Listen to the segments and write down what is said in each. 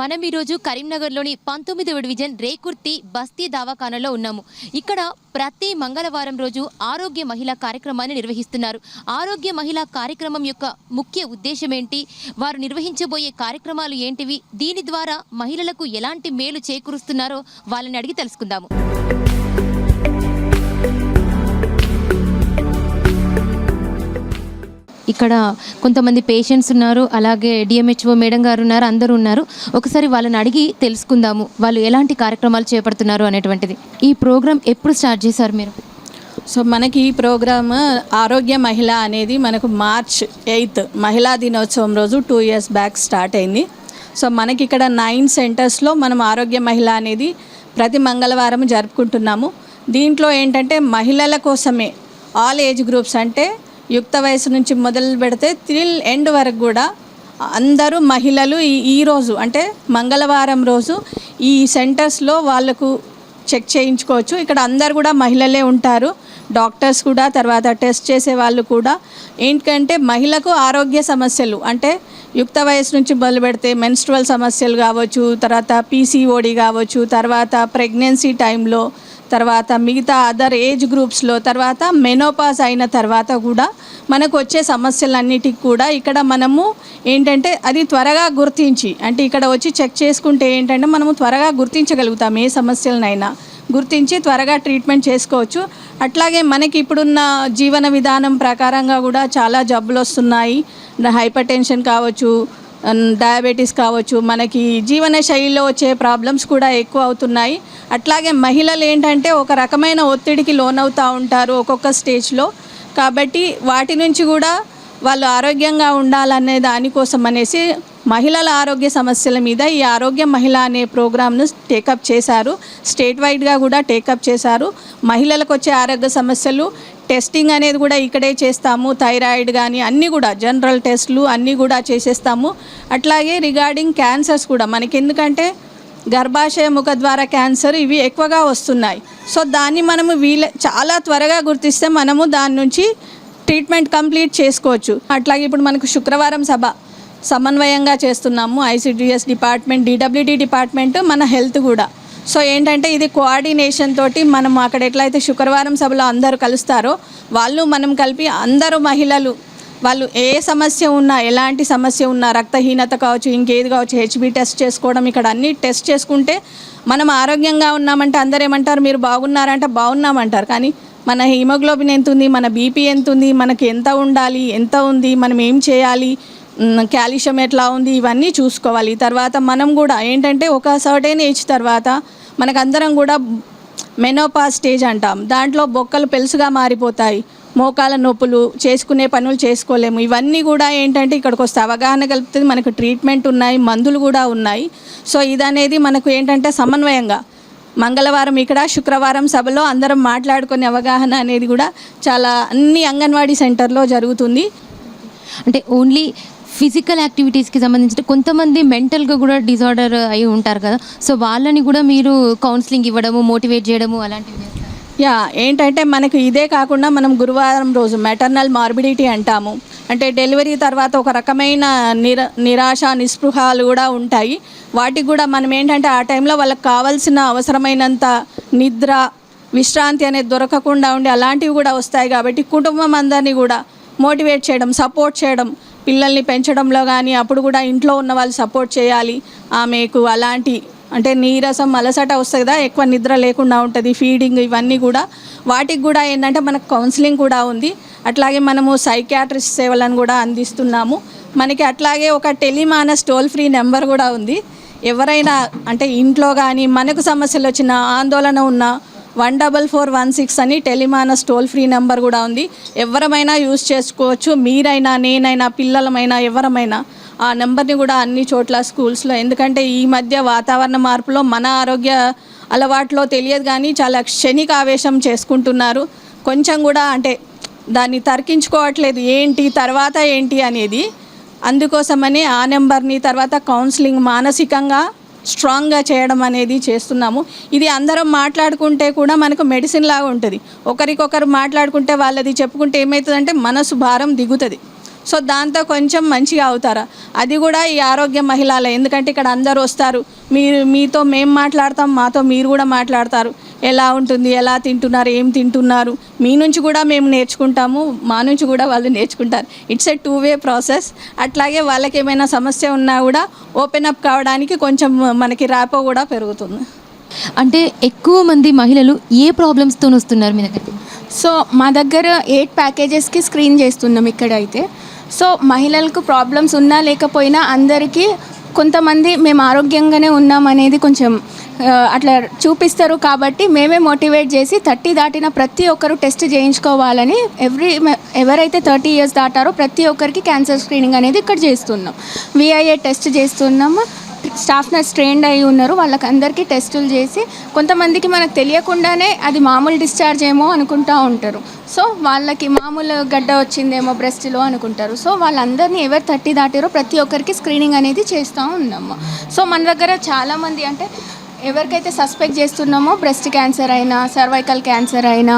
మనం ఈరోజు కరీంనగర్లోని పంతొమ్మిదవ డివిజన్ రేకుర్తి బస్తీ దవాఖానలో ఉన్నాము. ఇక్కడ ప్రతి మంగళవారం రోజు ఆరోగ్య మహిళా కార్యక్రమాన్ని నిర్వహిస్తున్నారు. ఆరోగ్య మహిళా కార్యక్రమం యొక్క ముఖ్య ఉద్దేశం ఏంటి? వారు నిర్వహించబోయే కార్యక్రమాలు ఏంటివి? దీని ద్వారా మహిళలకు ఎలాంటి మేలు చేకూరుస్తున్నారో వాళ్ళని అడిగి తెలుసుకుందాము. ఇక్కడ కొంతమంది పేషెంట్స్ ఉన్నారు అలాగే డిఎంహెచ్ఓ మేడం గారు ఉన్నారు అందరూ ఉన్నారు. ఒకసారి వాళ్ళని అడిగి తెలుసుకుందాము వాళ్ళు ఎలాంటి కార్యక్రమాలు చేపడుతున్నారు అనేటువంటిది. ఈ ప్రోగ్రామ్ ఎప్పుడు స్టార్ట్ చేశారు మీరు? సో మనకి ఈ ప్రోగ్రామ్ ఆరోగ్య మహిళ అనేది మనకు మార్చ్ ఎయిత్ మహిళా దినోత్సవం రోజు టూ ఇయర్స్ బ్యాక్ స్టార్ట్ అయింది. సో మనకి ఇక్కడ నైన్ సెంటర్స్లో మనం ఆరోగ్య మహిళ అనేది ప్రతి మంగళవారం జరుపుకుంటున్నాము. దీంట్లో ఏంటంటే మహిళల కోసమే ఆల్ ఏజ్ గ్రూప్స్ అంటే యుక్త వయసు నుంచి మొదలు పెడితే టిల్ ఎండ్ వరకు కూడా అందరూ మహిళలు ఈ ఈరోజు అంటే మంగళవారం రోజు ఈ సెంటర్స్లో వాళ్ళకు చెక్ చేయించుకోవచ్చు. ఇక్కడ అందరు కూడా మహిళలే ఉంటారు. డాక్టర్స్ కూడా తర్వాత టెస్ట్ చేసే వాళ్ళు కూడా. ఏంటంటే మహిళకు ఆరోగ్య సమస్యలు అంటే యుక్త వయసు నుంచి మొదలు పెడితే మెన్స్ట్రువల్ సమస్యలు కావచ్చు తర్వాత పీసీఓడి కావచ్చు తర్వాత ప్రెగ్నెన్సీ టైంలో తర్వాత మిగతా అదర్ ఏజ్ గ్రూప్స్లో తర్వాత మెనోపాస్ అయిన తర్వాత కూడా మనకు వచ్చే సమస్యలన్నిటికి కూడా ఇక్కడ మనము ఏంటంటే అది త్వరగా గుర్తించి అంటే ఇక్కడ వచ్చి చెక్ చేసుకుంటే ఏంటంటే మనము త్వరగా గుర్తించగలుగుతాం ఏ సమస్యలనైనా. గుర్తించి త్వరగా ట్రీట్మెంట్ చేసుకోవచ్చు. అట్లాగే మనకి ఇప్పుడున్న జీవన విధానం ప్రకారంగా కూడా చాలా జబ్బులు వస్తున్నాయి హైపర్ టెన్షన్ కావచ్చు డయాబెటీస్ కావచ్చు మనకి జీవన శైలిలో వచ్చే ప్రాబ్లమ్స్ కూడా ఎక్కువ అవుతున్నాయి. అట్లాగే మహిళలు ఏంటంటే ఒక రకమైన ఒత్తిడికి లోనవుతూ ఉంటారు ఒక్కొక్క స్టేజ్లో. కాబట్టి వాటి నుంచి కూడా వాళ్ళు ఆరోగ్యంగా ఉండాలనే దానికోసం అనేసి మహిళల ఆరోగ్య సమస్యల మీద ఈ ఆరోగ్య మహిళ అనే ప్రోగ్రామ్ను టేకప్ చేశారు. స్టేట్ వైడ్గా కూడా టేకప్ చేశారు. మహిళలకు వచ్చే ఆరోగ్య సమస్యలు టెస్టింగ్ అనేది కూడా ఇక్కడే చేస్తాము థైరాయిడ్ కానీ అన్నీ కూడా జనరల్ టెస్ట్లు అన్నీ కూడా చేసేస్తాము. అట్లాగే రిగార్డింగ్ క్యాన్సర్స్ కూడా మనకి ఎందుకంటే గర్భాశయ ముఖద్వార క్యాన్సర్ ఇవి ఎక్కువగా వస్తున్నాయి. సో దాన్ని మనము వీల చాలా త్వరగా గుర్తిస్తే మనము దాని నుంచి ట్రీట్మెంట్ కంప్లీట్ చేసుకోవచ్చు. అట్లాగే ఇప్పుడు మనకు శుక్రవారం సభ సమన్వయంగా చేస్తున్నాము ఐసిడిఎస్ డిపార్ట్మెంట్ డిడబ్ల్యూడి డిపార్ట్మెంట్ మన హెల్త్ కూడా. సో ఏంటంటే ఇది కోఆర్డినేషన్ తోటి మనం అక్కడ ఎట్లయితే శుక్రవారం సభలో అందరూ కలుస్తారో వాళ్ళు మనం కలిపి అందరూ మహిళలు వాళ్ళు ఏ సమస్య ఉన్నా ఎలాంటి సమస్య ఉన్నా రక్తహీనత కావచ్చు ఇంకేది కావచ్చు హెచ్బి టెస్ట్ చేసుకోవడం ఇక్కడ అన్ని టెస్ట్ చేసుకుంటే మనం ఆరోగ్యంగా ఉన్నామంటే అందరు ఏమంటారు మీరు బాగున్నారంటే బాగున్నామంటారు. కానీ మన హీమోగ్లోబిన్ ఎంత ఉంది మన బీపీ ఎంత ఉంది మనకి ఎంత ఉండాలి ఎంత ఉంది మనం ఏం చేయాలి కాల్షియం ఎట్లా ఉంది ఇవన్నీ చూసుకోవాలి. తర్వాత మనం కూడా ఏంటంటే ఒక సర్టైన్ ఏజ్ తర్వాత మనకందరం కూడా మెనోపా స్టేజ్ అంటాం. దాంట్లో బొక్కలు పెలుసుగా మారిపోతాయి. మోకాల నొప్పులు చేసుకునే పనులు చేసుకోలేము. ఇవన్నీ కూడా ఏంటంటే ఇక్కడికి వస్తే అవగాహన కలుపుతుంది మనకు ట్రీట్మెంట్ ఉన్నాయి మందులు కూడా ఉన్నాయి. సో ఇదనేది మనకు ఏంటంటే సమన్వయంగా. మంగళవారం ఇక్కడ శుక్రవారం సభలో అందరం మాట్లాడుకునే అవగాహన అనేది కూడా చాలా అన్ని అంగన్వాడీ సెంటర్లో జరుగుతుంది. అంటే ఓన్లీ ఫిజికల్ యాక్టివిటీస్కి సంబంధించిన కొంతమంది మెంటల్గా కూడా డిజార్డర్ అయి ఉంటారు కదా. సో వాళ్ళని కూడా మీరు కౌన్సిలింగ్ ఇవ్వడము మోటివేట్ చేయడము అలాంటివి యా ఏంటంటే మనకు ఇదే కాకుండా మనం గురువారం రోజు మెటర్నల్ మార్బిడిటీ అంటాము. అంటే డెలివరీ తర్వాత ఒక రకమైన నిర నిరాశ నిస్పృహాలు కూడా ఉంటాయి. వాటికి కూడా మనం ఏంటంటే ఆ టైంలో వాళ్ళకి కావాల్సిన అవసరమైనంత నిద్ర విశ్రాంతి అనేది దొరకకుండా ఉండి అలాంటివి కూడా వస్తాయి కాబట్టి కుటుంబం అందరినీ కూడా మోటివేట్ చేయడం సపోర్ట్ చేయడం పిల్లల్ని పెంచడంలో కానీ అప్పుడు కూడా ఇంట్లో ఉన్న వాళ్ళు సపోర్ట్ చేయాలి. ఆమెకు అలాంటి అంటే నీరసం అలసట వస్తుంది కదా ఎక్కువ నిద్ర లేకుండా ఉంటుంది. ఫీడింగ్ ఇవన్నీ కూడా. వాటికి కూడా ఏంటంటే మనకు కౌన్సిలింగ్ కూడా ఉంది. అట్లాగే మనము సైకాట్రిస్ట్ సేవలను కూడా అందిస్తున్నాము. మనకి అట్లాగే ఒక టెలిమానస్ టోల్ ఫ్రీ నెంబర్ కూడా ఉంది. ఎవరైనా అంటే ఇంట్లో కానీ మనకు సమస్యలు వచ్చిన ఆందోళన ఉన్న one double four one six అని టెలిమానస్ టోల్ ఫ్రీ నెంబర్ కూడా ఉంది. ఎవరమైనా యూజ్ చేసుకోవచ్చు మీరైనా నేనైనా పిల్లలమైనా ఎవరమైనా ఆ నెంబర్ని కూడా అన్ని చోట్ల స్కూల్స్లో. ఎందుకంటే ఈ మధ్య వాతావరణ మార్పులో మన ఆరోగ్య అలవాట్లో తెలియదు కానీ చాలా క్షణిక ఆవేశం చేసుకుంటున్నారు. కొంచెం కూడా అంటే దాన్ని తర్కించుకోవట్లేదు. ఏంటి తర్వాత ఏంటి అనేది అందుకోసమని ఆ నెంబర్ని తర్వాత కౌన్సిలింగ్ మానసికంగా స్ట్రాంగ్గా చేయడం అనేది చేస్తున్నాము. ఇది అందరం మాట్లాడుకుంటే కూడా మనకు మెడిసిన్ లాగా ఉంటుంది. ఒకరికొకరు మాట్లాడుకుంటే వాళ్ళది చెప్పుకుంటే ఏమవుతుందంటే మనసు భారం దిగుతుంది. సో దాంతో కొంచెం మంచిగా అవుతారా? అది కూడా ఈ ఆరోగ్య మహిళలే. ఎందుకంటే ఇక్కడ అందరూ వస్తారు. మీరు మీతో మేము మాట్లాడతాం మాతో మీరు కూడా మాట్లాడతారు. ఎలా ఉంటుంది ఎలా తింటున్నారు ఏం తింటున్నారు. మీ నుంచి కూడా మేము నేర్చుకుంటాము మా నుంచి కూడా వాళ్ళు నేర్చుకుంటారు. It's a two way process అట్లాగే వాళ్ళకి ఏమైనా సమస్య ఉన్నా కూడా ఓపెన్ అప్ కావడానికి కొంచెం మనకి ర్యాపో కూడా పెరుగుతుంది. అంటే ఎక్కువ మంది మహిళలు ఏ ప్రాబ్లమ్స్తో వస్తున్నారు మీ దగ్గర సో మా దగ్గర ఎయిట్ ప్యాకేజెస్కి స్క్రీన్ చేస్తున్నాం ఇక్కడైతే. సో మహిళలకు ప్రాబ్లమ్స్ ఉన్నా లేకపోయినా అందరికీ కొంతమంది మేము ఆరోగ్యంగానే ఉన్నాం అనేది కొంచెం అట్లా చూపిస్తారు కాబట్టి మేమే మోటివేట్ చేసి థర్టీ దాటిన ప్రతి ఒక్కరు టెస్ట్ చేయించుకోవాలని ఎవ్రీ ఎవరైతే థర్టీ ఇయర్స్ దాటారో ప్రతి ఒక్కరికి క్యాన్సర్ స్క్రీనింగ్ అనేది ఇక్కడ చేస్తున్నాం. విఐఏ టెస్ట్ చేస్తున్నాము. స్టాఫ్ నర్స్ ట్రైన్డ్ అయి ఉన్నారు. వాళ్ళకి అందరికీ టెస్టులు చేసి కొంతమందికి మనకు తెలియకుండానే అది మామూలు డిశ్చార్జ్ ఏమో అనుకుంటా ఉంటారు. సో వాళ్ళకి మామూలు గడ్డ వచ్చిందేమో బ్రెస్ట్లో అనుకుంటారు. సో వాళ్ళందరినీ ఎవరు థర్టీ దాటారో ప్రతి ఒక్కరికి స్క్రీనింగ్ అనేది చేస్తూ ఉన్నాము. సో మన దగ్గర చాలామంది అంటే ఎవరికైతే సస్పెక్ట్ చేస్తున్నామో బ్రెస్ట్ క్యాన్సర్ అయినా సర్వైకల్ క్యాన్సర్ అయినా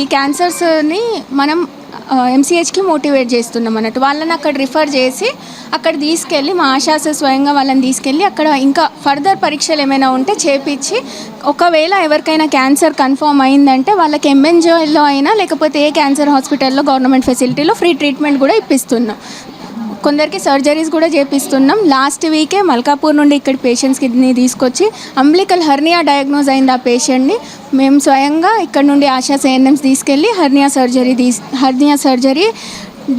ఈ క్యాన్సర్స్ని మనం ఎంసీహెచ్కి మోటివేట్ చేస్తున్నాం అన్నట్టు. వాళ్ళని అక్కడ రిఫర్ చేసి అక్కడ తీసుకెళ్ళి మా ఆశాస స్వయంగా వాళ్ళని తీసుకెళ్ళి అక్కడ ఇంకా ఫర్దర్ పరీక్షలు ఏమైనా ఉంటే చేపించి ఒకవేళ ఎవరికైనా క్యాన్సర్ కన్ఫర్మ్ అయిందంటే వాళ్ళకి ఎంఎన్జిఓలో అయినా లేకపోతే ఏ క్యాన్సర్ హాస్పిటల్లో గవర్నమెంట్ ఫెసిలిటీలో ఫ్రీ ట్రీట్మెంట్ కూడా ఇప్పిస్తున్నాం. కొందరికి సర్జరీస్ కూడా చేపిస్తున్నాం. లాస్ట్ వీకే మల్కాపూర్ నుండి ఇక్కడ పేషెంట్స్ని తీసుకొచ్చి అంబ్లికల్ హర్నియా డయాగ్నోజ్ అయింది ఆ పేషెంట్ని మేము స్వయంగా ఇక్కడ నుండి ఆశా సేఎన్ఎంస్ తీసుకెళ్ళి హర్నియా సర్జరీ తీస్ హర్నియా సర్జరీ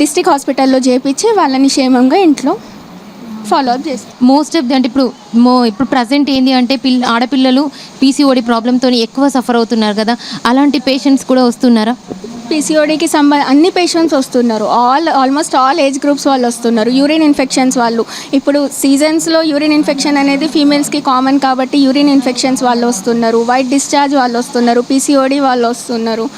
డిస్టిక్ హాస్పిటల్లో చేపించి వాళ్ళని క్షేమంగా ఇంట్లో ఫాలో అప్ చేస్తాం. మోస్ట్ ఆఫ్ ది అంటే ఇప్పుడు మో ఇప్పుడు ప్రజెంట్ ఏంటి అంటే పిల్ల ఆడపిల్లలు పీసీఓడి ప్రాబ్లంతో ఎక్కువ సఫర్ అవుతున్నారు కదా. అలాంటి పేషెంట్స్ కూడా వస్తున్నారా? పీసీఓడికి సంబ అన్ని పేషెంట్స్ వస్తున్నారు. All almost all age groups వాళ్ళు వస్తున్నారు. యూరిన్ ఇన్ఫెక్షన్స్ వాళ్ళు. ఇప్పుడు సీజన్స్లో యూరిన్ ఇన్ఫెక్షన్ అనేది ఫీమేల్స్కి కామన్ కాబట్టి యూరిన్ ఇన్ఫెక్షన్స్ వాళ్ళు వస్తున్నారు. వైట్ డిశ్చార్జ్ వాళ్ళు వస్తున్నారు. పీసీఓడి వాళ్ళు వస్తున్నారు.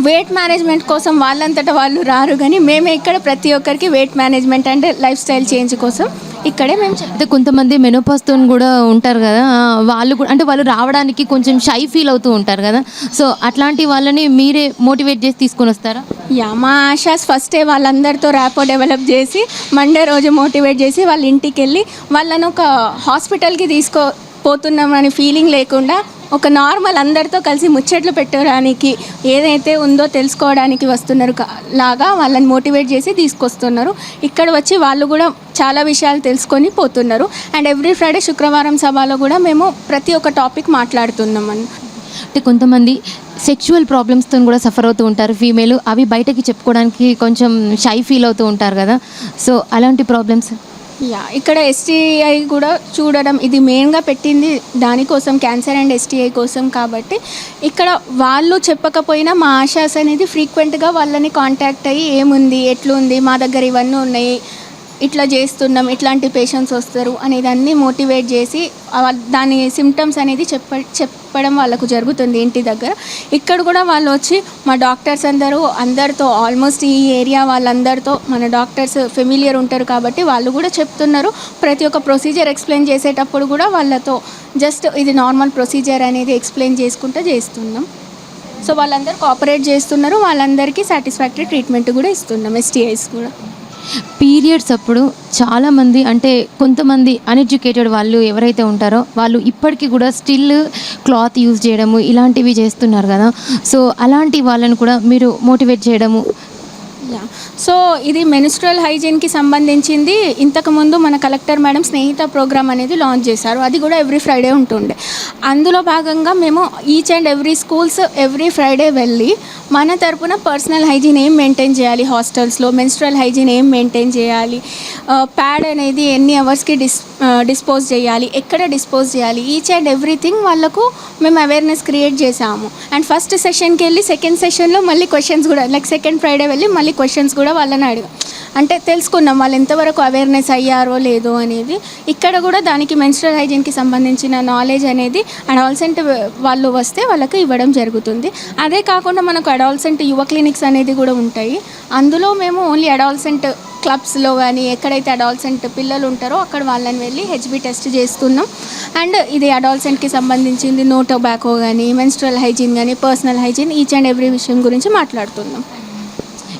వెయిట్ మేనేజ్మెంట్ కోసం వాళ్ళంతటా వాళ్ళు రారు కానీ మేమే ఇక్కడ ప్రతి ఒక్కరికి weight management and lifestyle change కోసం ఇక్కడే మేము కొంతమంది మెనోపాస్తో కూడా ఉంటారు కదా వాళ్ళు కూడా అంటే వాళ్ళు రావడానికి కొంచెం షై ఫీల్ అవుతూ ఉంటారు కదా. సో అట్లాంటి వాళ్ళని మీరే మోటివేట్ చేసి తీసుకొని వస్తారా? యా మా ఆశాస్ ఫస్టే వాళ్ళందరితో ర్యాపో డెవలప్ చేసి మండే రోజు మోటివేట్ చేసి వాళ్ళ ఇంటికి వెళ్ళి వాళ్ళను ఒక హాస్పిటల్కి తీసుకో పోతున్నామని ఫీలింగ్ లేకుండా ఒక నార్మల్ అందరితో కలిసి ముచ్చట్లు పెట్టడానికి ఏదైతే ఉందో తెలుసుకోవడానికి వస్తున్నారు లాగా వాళ్ళని మోటివేట్ చేసి తీసుకొస్తున్నారు. ఇక్కడ వచ్చి వాళ్ళు కూడా చాలా విషయాలు తెలుసుకొని పోతున్నారు. అండ్ ఎవ్రీ ఫ్రైడే శుక్రవారం సభలో కూడా మేము ప్రతి ఒక్క టాపిక్ మాట్లాడుతున్నాం అంటే కొంతమంది సెక్షువల్ ప్రాబ్లమ్స్తో కూడా సఫర్ అవుతూ ఉంటారు. ఫీమేల్ అవి బయటకి చెప్పుకోవడానికి కొంచెం షై ఫీల్ అవుతూ ఉంటారు కదా. సో అలాంటి ప్రాబ్లమ్స్ యా ఇక్కడ ఎస్టీఐ కూడా చూడడం ఇది మెయిన్గా పెట్టింది దానికోసం క్యాన్సర్ అండ్ ఎస్టీఐ కోసం కాబట్టి ఇక్కడ వాళ్ళు చెప్పకపోయినా మా ఆశాస్ అనేది ఫ్రీక్వెంట్గా వాళ్ళని కాంటాక్ట్ అయ్యి ఏముంది? ఎట్లుంది? మా దగ్గర ఇవన్నీ ఉన్నాయి. ఇట్లా చేస్తున్నాం ఇట్లాంటి పేషెంట్స్ వస్తారు అనేది అన్నీ మోటివేట్ చేసి దాని సిమ్టమ్స్ అనేది చెప్ప చెప్పడం వాళ్ళకు జరుగుతుంది ఇంటి దగ్గర. ఇక్కడ కూడా వాళ్ళు వచ్చి మా డాక్టర్స్ అందరూ అందరితో ఆల్మోస్ట్ ఈ ఏరియా వాళ్ళందరితో మన డాక్టర్స్ ఫెమిలియర్ ఉంటారు కాబట్టి వాళ్ళు కూడా చెప్తున్నారు. ప్రతి ఒక్క ప్రొసీజర్ ఎక్స్ప్లెయిన్ చేసేటప్పుడు కూడా వాళ్ళతో జస్ట్ ఇది నార్మల్ ప్రొసీజర్ అనేది ఎక్స్ప్లెయిన్ చేసుకుంటూ చేస్తున్నాం. సో వాళ్ళందరూ కోఆపరేట్ చేస్తున్నారు వాళ్ళందరికీ సాటిస్ఫాక్టరీ ట్రీట్మెంట్ కూడా ఇస్తున్నాం ఎస్టీఐస్ కూడా. పీరియడ్స్ అప్పుడు చాలామంది అంటే కొంతమంది అన్ఎడ్యుకేటెడ్ వాళ్ళు ఎవరైతే ఉంటారో వాళ్ళు ఇప్పటికీ కూడా స్టిల్ క్లాత్ యూజ్ చేయడము ఇలాంటివి చేస్తున్నారు కదా. సో అలాంటి వాళ్ళని కూడా మీరు మోటివేట్ చేయడము యా సో ఇది మెనిస్ట్రల్ హైజీన్కి సంబంధించింది. ఇంతకుముందు మన కలెక్టర్ మేడం స్నేహిత ప్రోగ్రామ్ అనేది లాంచ్ చేశారు. అది కూడా ఎవ్రీ ఫ్రైడే ఉంటుండే. అందులో భాగంగా మేము each and every schools every Friday వెళ్ళి మన తరపున పర్సనల్ హైజీన్ ఏం మెయింటైన్ చేయాలి? హాస్టల్స్లో మెన్స్ట్రల్ హైజీన్ ఏం మెయింటైన్ చేయాలి? ప్యాడ్ అనేది ఎన్ని అవర్స్కి డిస్ డిస్పోజ్ చేయాలి ఎక్కడ డిస్పోజ్ చేయాలి ఈచ్ అండ్ ఎవ్రీథింగ్ వాళ్ళకు మేము అవేర్నెస్ క్రియేట్ చేసాము అండ్ ఫస్ట్ సెషన్కి వెళ్ళి సెకండ్ సెషన్లో మళ్ళీ క్వశ్చన్స్ కూడా లైక్ సెకండ్ ఫ్రైడే వెళ్ళి మళ్ళీ క్వశ్చన్స్ కూడా వాళ్ళని అడిగాం. అంటే తెలుసుకున్నాం వాళ్ళు ఎంతవరకు అవేర్నెస్ అయ్యారో లేదో అనేది. ఇక్కడ కూడా దానికి మెన్స్ట్రల్ హైజీన్కి సంబంధించిన నాలెడ్జ్ అనేది అడాల్సెంట్ వాళ్ళు వస్తే వాళ్ళకి ఇవ్వడం జరుగుతుంది. అదే కాకుండా మనకు అడాల్సెంట్ యువ క్లినిక్స్ అనేది కూడా ఉంటాయి. అందులో మేము ఓన్లీ అడాల్సెంట్ క్లబ్స్లో కానీ ఎక్కడైతే అడాల్సెంట్ పిల్లలు ఉంటారో అక్కడ వాళ్ళని వెళ్ళి హెచ్బి టెస్ట్ చేస్తున్నాం. అండ్ ఇది అడాల్సెంట్కి సంబంధించింది నో టొబాకో కానీ మెన్స్ట్రల్ హైజీన్ కానీ personal hygiene each and every విషయం గురించి మాట్లాడుతున్నాం.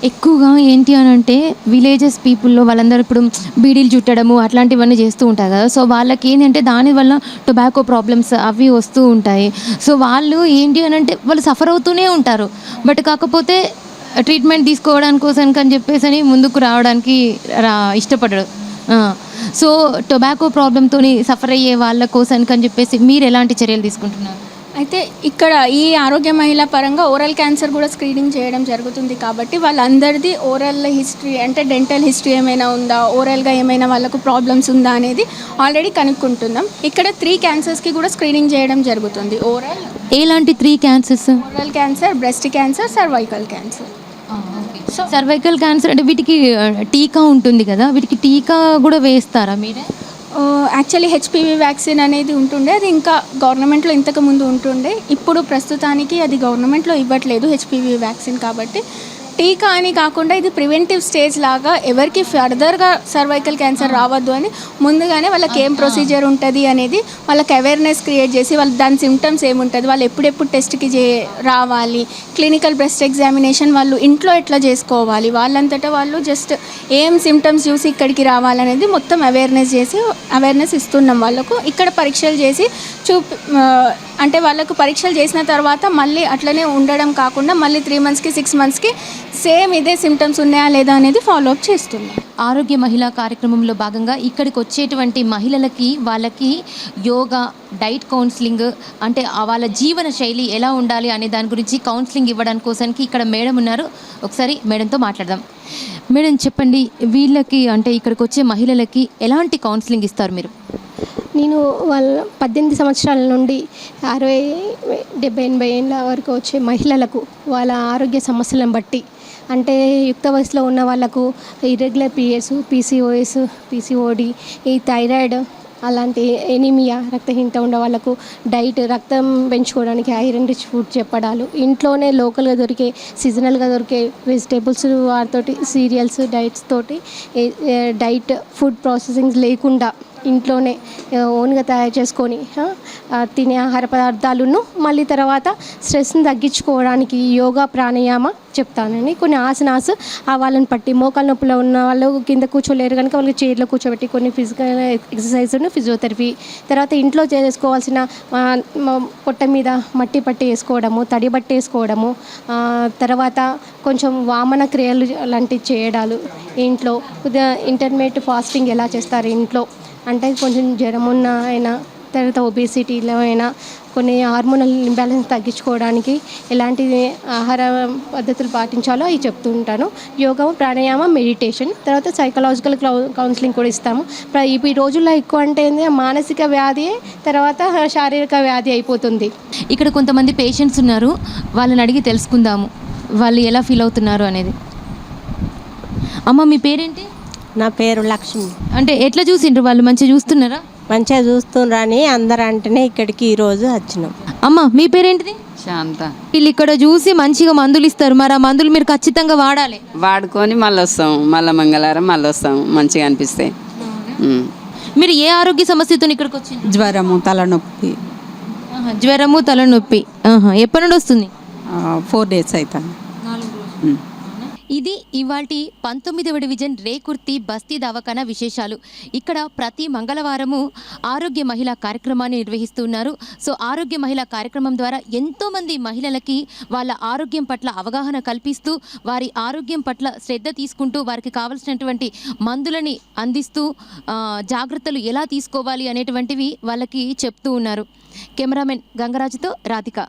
ఎక్కువగా ఏంటి అని అంటే విలేజెస్ పీపుల్లో వాళ్ళందరూ ఇప్పుడు బీడీలు చుట్టడము అట్లాంటివన్నీ చేస్తూ ఉంటారు కదా. సో వాళ్ళకి ఏంటంటే దానివల్ల టొబాకో ప్రాబ్లమ్స్ అవి వస్తూ ఉంటాయి. సో వాళ్ళు ఏంటి అని అంటే వాళ్ళు సఫర్ అవుతూనే ఉంటారు. బట్ కాకపోతే ట్రీట్మెంట్ తీసుకోవడానికి కోసం అని చెప్పేసి అని ముందుకు రావడానికి రా ఇష్టపడరు సో టొబాకో ప్రాబ్లంతో సఫర్ అయ్యే వాళ్ళ కోసానికి అని చెప్పేసి మీరు ఎలాంటి చర్యలు తీసుకుంటున్నారు? అయితే ఇక్కడ ఈ ఆరోగ్య మహిళ పరంగా ఓరల్ క్యాన్సర్ కూడా స్క్రీనింగ్ చేయడం జరుగుతుంది కాబట్టి వాళ్ళందరిది ఓరల్ హిస్టరీ అంటే డెంటల్ హిస్టరీ ఏమైనా ఉందా ఓరల్గా ఏమైనా వాళ్ళకు ప్రాబ్లమ్స్ ఉందా అనేది ఆల్రెడీ కనుక్కుంటున్నాం. ఇక్కడ త్రీ క్యాన్సర్స్కి కూడా స్క్రీనింగ్ చేయడం జరుగుతుంది. ఓరల్ ఎలాంటి three cancers oral cancer breast cancer cervical cancer cervical cancer అంటే వీటికి టీకా ఉంటుంది కదా? వీటికి టీకా కూడా వేస్తారా మీరే? యాక్చువల్లీ హెచ్పివి వ్యాక్సిన్ అనేది ఉంటుండే. అది ఇంకా గవర్నమెంట్లో ఇంతకు ముందు ఉంటుండే. ఇప్పుడు ప్రస్తుతానికి అది గవర్నమెంట్లో ఇవ్వట్లేదు హెచ్పివి వ్యాక్సిన్ కాబట్టి. టీకా అని కాకుండా ఇది ప్రివెంటివ్ స్టేజ్ లాగా ఎవరికి ఫర్దర్గా సర్వైకల్ క్యాన్సర్ రావద్దు అని ముందుగానే వాళ్ళకి ఏం ప్రొసీజర్ ఉంటుంది అనేది వాళ్ళకి అవేర్నెస్ క్రియేట్ చేసి వాళ్ళ దాని సిమ్టమ్స్ ఏముంటుంది వాళ్ళు ఎప్పుడెప్పుడు టెస్ట్కి చే రావాలి క్లినికల్ బ్రెస్ట్ ఎగ్జామినేషన్ వాళ్ళు ఇంట్లో ఎట్లా చేసుకోవాలి వాళ్ళంతటా వాళ్ళు జస్ట్ ఏం సిమ్టమ్స్ చూసి ఇక్కడికి రావాలనేది మొత్తం అవేర్నెస్ చేసి అవేర్నెస్ ఇస్తున్నాం వాళ్ళకు. ఇక్కడ పరీక్షలు చేసి చూపి అంటే వాళ్ళకు పరీక్షలు చేసిన తర్వాత మళ్ళీ అట్లనే ఉండడం కాకుండా మళ్ళీ త్రీ మంత్స్కి సిక్స్ మంత్స్కి సేమ్ ఇదే సిమ్టమ్స్ ఉన్నాయా లేదా అనేది ఫాలో అప్ చేస్తున్నాం. ఆరోగ్య మహిళా కార్యక్రమంలో భాగంగా ఇక్కడికి వచ్చేటువంటి మహిళలకి వాళ్ళకి యోగా డైట్ కౌన్సిలింగ్ అంటే వాళ్ళ జీవన శైలి ఎలా ఉండాలి అనే దాని గురించి కౌన్సిలింగ్ ఇవ్వడానికి కోసానికి ఇక్కడ మేడం ఉన్నారు. ఒకసారి మేడంతో మాట్లాడదాం. మేడం చెప్పండి వీళ్ళకి అంటే ఇక్కడికి వచ్చే మహిళలకి ఎలాంటి కౌన్సిలింగ్ ఇస్తారు మీరు? నేను వాళ్ళ పద్దెనిమిది సంవత్సరాల నుండి అరవై డెబ్బై ఎనభై ఏళ్ళ వరకు వచ్చే మహిళలకు వాళ్ళ ఆరోగ్య సమస్యలను బట్టి అంటే యుక్త వయసులో ఉన్న వాళ్ళకు ఇర్రెగ్యులర్ పీరియడ్స్ పీసీఓఎస్ పీసీఓడి ఈ థైరాయిడ్ అలాంటి ఎనీమియా రక్తహీనత ఉన్న వాళ్ళకు డైట్ రక్తం పెంచుకోవడానికి ఐరన్ రిచ్ ఫుడ్ చెప్పడాలు. ఇంట్లోనే లోకల్గా దొరికే సీజనల్గా దొరికే వెజిటేబుల్స్ వాటితోటి సీరియల్స్ డైట్స్ తోటి డైట్ ఫుడ్ ప్రాసెసింగ్ లేకుండా ఇంట్లోనే ఓన్గా తయారు చేసుకొని తినే ఆహార పదార్థాలను మళ్ళీ తర్వాత స్ట్రెస్ని తగ్గించుకోవడానికి యోగా ప్రాణాయామ చెప్తానండి. కొన్ని ఆసనాస్ ఆ వాళ్ళని పట్టి మోకాల నొప్పులో ఉన్న వాళ్ళు కింద కూర్చోలేరు కనుక వాళ్ళకి చైర్లో కూర్చోబెట్టి కొన్ని ఫిజికల్ ఎక్సర్సైజ్ను ఫిజియోథెరపీ తర్వాత ఇంట్లో చేసుకోవాల్సిన పొట్ట మీద మట్టి పట్టి వేసుకోవడము తడి బట్టి వేసుకోవడము తర్వాత కొంచెం వామన క్రియలు లాంటివి చేయడాలు ఇంట్లో ఇంటర్మీడియట్ ఫాస్టింగ్ ఎలా చేస్తారు ఇంట్లో? అంటే కొంచెం జ్వరం ఉన్న అయినా తర్వాత ఒబేసిటీలో అయినా కొన్ని హార్మోనల్ ఇంబ్యాలెన్స్ తగ్గించుకోవడానికి ఎలాంటి ఆహార పద్ధతులు పాటించాలో అవి చెప్తూ ఉంటాను. యోగా ప్రాణాయామం మెడిటేషన్ తర్వాత సైకలాజికల్ కౌన్సిలింగ్ కూడా ఇస్తాము. ప్ర- ఈ ఈ రోజుల్లో ఎక్కువ అంటే ఏంది? మానసిక వ్యాధి తర్వాత శారీరక వ్యాధి అయిపోతుంది. ఇక్కడ కొంతమంది పేషెంట్స్ ఉన్నారు. వాళ్ళని అడిగి తెలుసుకుందాము. వాళ్ళు ఎలా ఫీల్ అవుతున్నారు అనేది. అమ్మ మీ పేరేంటి? నా పేరు లక్ష్మి. అంటే ఎట్లా చూసిండ్రు వాళ్ళు? మంచిగా చూస్తున్నారా? మంచిగా చూస్తుండ్రని అందరు అంటేనే ఇక్కడికి ఈరోజు వచ్చినాం. అమ్మ మీ పేరేంటిది? శాంత. వీళ్ళు ఇక్కడ చూసి మంచిగా మందులు ఇస్తారు. మరి ఆ మందులు మీరు ఖచ్చితంగా వాడాలి. వాడుకొని మళ్ళీ వస్తాం. మళ్ళీ మంగళవారం మళ్ళీ వస్తాం. మంచిగా అనిపిస్తే. ఉమ్. మీరు ఏ ఆరోగ్య సమస్యతో ఇక్కడికి వచ్చిండ్రు? జ్వరము తలనొప్పి. ఆహా, జ్వరము తలనొప్పి. ఆహా, ఎప్పటి నుండి వస్తుంది? ఫోర్ డేస్ అవుతాను ఇది ఇవాల్టి పంతొమ్మిదవ డివిజన్ రేకుర్తి బస్తీ దవాఖానా విశేషాలు. ఇక్కడ ప్రతి మంగళవారము ఆరోగ్య మహిళా కార్యక్రమాన్ని నిర్వహిస్తున్నారు సో ఆరోగ్య మహిళా కార్యక్రమం ద్వారా ఎంతోమంది మహిళలకి వాళ్ళ ఆరోగ్యం పట్ల అవగాహన కల్పిస్తూ వారి ఆరోగ్యం పట్ల శ్రద్ధ తీసుకుంటూ వారికి కావలసినటువంటి మందులని అందిస్తూ జాగ్రత్తలు ఎలా తీసుకోవాలి అనేటువంటివి వాళ్ళకి చెప్తూ ఉన్నారు. కెమెరామెన్ గంగరాజుతో రాధిక.